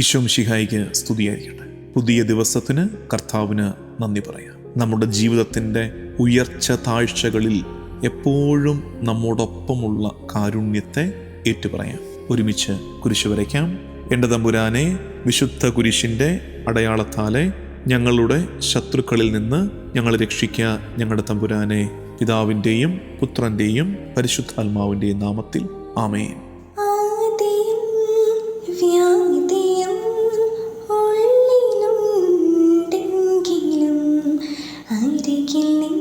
ഈശോം ശിഹായിക്ക് സ്തുതിയായിരിക്കട്ടെ. പുതിയ ദിവസത്തിന് കർത്താവിന് നന്ദി പറയാം. നമ്മുടെ ജീവിതത്തിന്റെ ഉയർച്ച താഴ്ചകളിൽ എപ്പോഴും നമ്മോടൊപ്പമുള്ള കാരുണ്യത്തെ ഏറ്റുപറയാം. ഒരുമിച്ച് കുരിശ് വരയ്ക്കാം. എന്റെ തമ്പുരാനെ വിശുദ്ധ കുരിശിന്റെ അടയാളത്താലെ ഞങ്ങളുടെ ശത്രുക്കളിൽ നിന്ന് ഞങ്ങളെ രക്ഷിക്കുക ഞങ്ങളുടെ തമ്പുരാനെ പിതാവിന്റെയും പുത്രന്റെയും പരിശുദ്ധാത്മാവിന്റെയും നാമത്തിൽ ആമേൻ. ആദിയും അരികിൽ നിൻ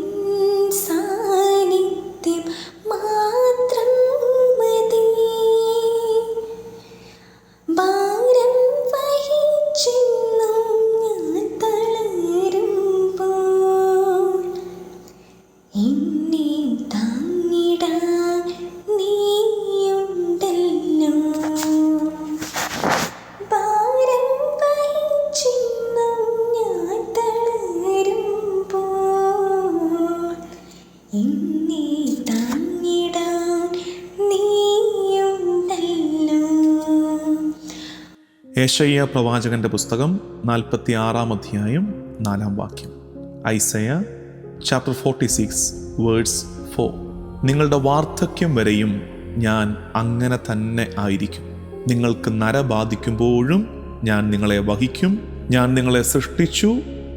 ഏഷയ്യ പ്രവാചകന്റെ പുസ്തകം നാൽപ്പത്തി ആറാം അധ്യായം നാലാം വാക്യം. Isaiah chapter forty six words four നിങ്ങളുടെ വാർദ്ധക്യം വരെയും ഞാൻ അങ്ങനെ തന്നെ ആയിരിക്കും. നിങ്ങൾക്ക് നര ബാധിക്കുമ്പോഴും ഞാൻ നിങ്ങളെ വഹിക്കും. ഞാൻ നിങ്ങളെ സൃഷ്ടിച്ചു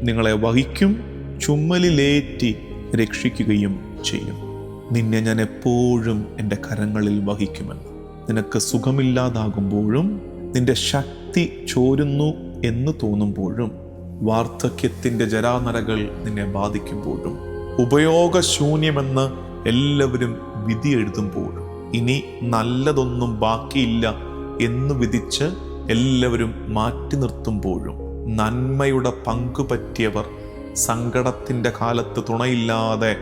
നിങ്ങളെ വഹിക്കും ചുമലിലേറ്റി രക്ഷിക്കുകയും ചെയ്യും. നിന്നെ ഞാൻ എപ്പോഴും എന്റെ കരങ്ങളിൽ വഹിക്കുമെന്ന്. നിനക്ക് സുഖമില്ലാതാകുമ്പോഴും നിന്റെ ശക്തി ചോരുന്നു എന്ന് തോന്നുമ്പോഴും വാർദ്ധക്യത്തിന്റെ ജരാനരകൾ നിന്നെ ബാധിക്കുമ്പോഴും ഉപയോഗശൂന്യമെന്ന് എല്ലാവരും വിധി എഴുതുമ്പോഴും ഇനി നല്ലതൊന്നും ബാക്കിയില്ല എന്ന് വിധിച്ച് എല്ലാവരും മാറ്റി നിർത്തുമ്പോഴും നന്മയുടെ പങ്കു പറ്റിയവർ സങ്കടത്തിന്റെ കാലത്ത് തുണയില്ലാതെ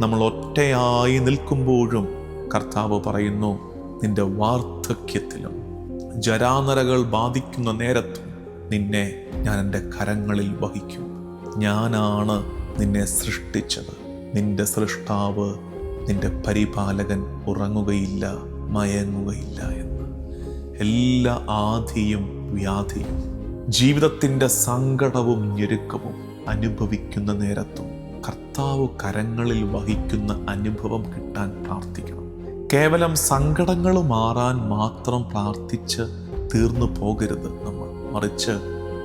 നമ്മൾ ഒറ്റയായി നിൽക്കുമ്പോഴും കർത്താവ് പറയുന്നു നിന്റെ വാർദ്ധക്യത്തിലും ജരാനരകൾ ബാധിക്കുന്ന നേരത്തും നിന്നെ ഞാൻ എന്റെ കരങ്ങളിൽ വഹിക്കും. ഞാനാണ് നിന്നെ സൃഷ്ടിച്ചത്. നിന്റെ സൃഷ്ടാവ് നിന്റെ പരിപാലകൻ ഉറങ്ങുകയില്ല മയങ്ങുകയില്ല എന്ന്. എല്ലാ ആധിയും വ്യാധിയും ജീവിതത്തിന്റെ സങ്കടവും ഞെരുക്കവും അനുഭവിക്കുന്ന നേരത്തും കർത്താവ് കരങ്ങളിൽ വഹിക്കുന്ന അനുഭവം കിട്ടാൻ പ്രാർത്ഥിക്കണം. കേവലം സങ്കടങ്ങൾ മാറാൻ മാത്രം പ്രാർത്ഥിച്ച് തീർന്നു പോകരുത് നമ്മൾ. മറിച്ച്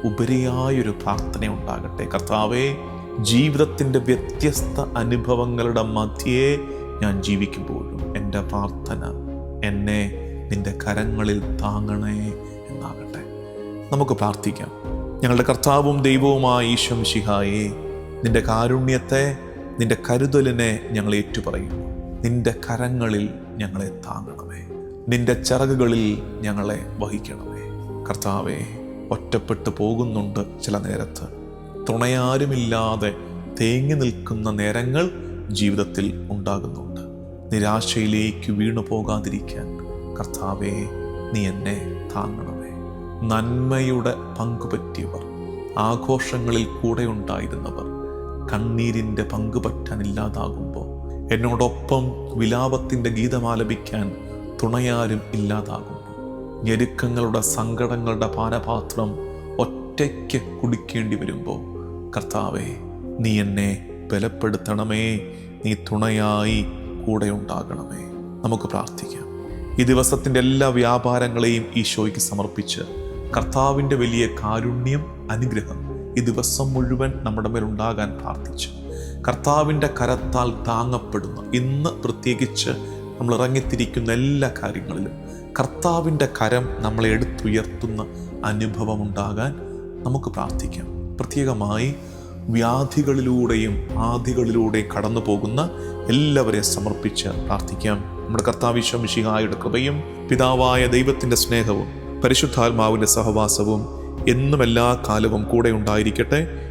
ഉപരിയായൊരു പ്രാർത്ഥന ഉണ്ടാകട്ടെ. കർത്താവേ ജീവിതത്തിന്റെ വ്യത്യസ്ത അനുഭവങ്ങളുടെ മധ്യേ ഞാൻ ജീവിക്കുമ്പോഴും എന്റെ പ്രാർത്ഥന എന്നെ നിന്റെ കരങ്ങളിൽ താങ്ങണേ എന്നാകട്ടെ. നമുക്ക് പ്രാർത്ഥിക്കാം. ഞങ്ങളുടെ കർത്താവും ദൈവവുമായ ഈശ്വം ശിഹായെ നിന്റെ കാരുണ്യത്തെ നിന്റെ കരുതലിനെ ഞങ്ങൾ ഏറ്റുപറയുന്നു. നിന്റെ കരങ്ങളിൽ ഞങ്ങളെ താങ്ങണമേ. നിന്റെ ചിറകുകളിൽ ഞങ്ങളെ വഹിക്കണമേ. കർത്താവെ ഒറ്റപ്പെട്ടു പോകുന്നുണ്ട് ചില നേരത്ത്. തുണയാരുമില്ലാതെ തേങ്ങി നിൽക്കുന്ന നേരങ്ങൾ ജീവിതത്തിൽ ഉണ്ടാകുന്നുണ്ട്. നിരാശയിലേക്ക് വീണു പോകാതിരിക്കാൻ കർത്താവെ നീ എന്നെ താങ്ങണമേ. നന്മയുടെ പങ്കുപറ്റിയവർ ആഘോഷങ്ങളിൽ കൂടെ ഉണ്ടായിരുന്നവർ കണ്ണീരിന്റെ പങ്കുപറ്റാനില്ലാതാകുമ്പോൾ എന്നോടൊപ്പം വിലാപത്തിന്റെ ഗീതമാലപിക്കാൻ തുണയാരും ഇല്ലാതാകും ഞെരുക്കങ്ങളുടെ സങ്കടങ്ങളുടെ പാനപാത്രം ഒറ്റയ്ക്ക് കുടിക്കേണ്ടി വരുമ്പോൾ കർത്താവെ നീ എന്നെ ബലപ്പെടുത്തണമേ നീ തുണയായി കൂടെ ഉണ്ടാകണമേ. നമുക്ക് പ്രാർത്ഥിക്കാം. ഈ ദിവസത്തിന്റെ എല്ലാ വ്യാപാരങ്ങളെയും ഈശോയ്ക്ക് സമർപ്പിച്ച് കർത്താവിന്റെ വലിയ കാരുണ്യം അനുഗ്രഹം ഈ ദിവസം മുഴുവൻ നമ്മുടെ മേലുണ്ടാകാൻ പ്രാർത്ഥിച്ചു കർത്താവിന്റെ കരത്താൽ താങ്ങപ്പെടുന്ന. ഇന്ന് പ്രത്യേകിച്ച് നമ്മൾ ഇറങ്ങിത്തിരിക്കുന്ന എല്ലാ കാര്യങ്ങളിലും കർത്താവിന്റെ കരം നമ്മളെ എടുത്തുയർത്തുന്ന അനുഭവം ഉണ്ടാകാൻ നമുക്ക് പ്രാർത്ഥിക്കാം. പ്രത്യേകമായി വ്യാധികളിലൂടെയും ആധികളിലൂടെയും കടന്നു പോകുന്ന എല്ലാവരെയും സമർപ്പിച്ച് പ്രാർത്ഥിക്കാം. നമ്മുടെ കർത്താവിശ്വമിഷിഹായുടെ കൃപയും പിതാവായ ദൈവത്തിന്റെ സ്നേഹവും പരിശുദ്ധാത്മാവിന്റെ സഹവാസവും എന്നും എല്ലാ കാലവും കൂടെ ഉണ്ടായിരിക്കട്ടെ.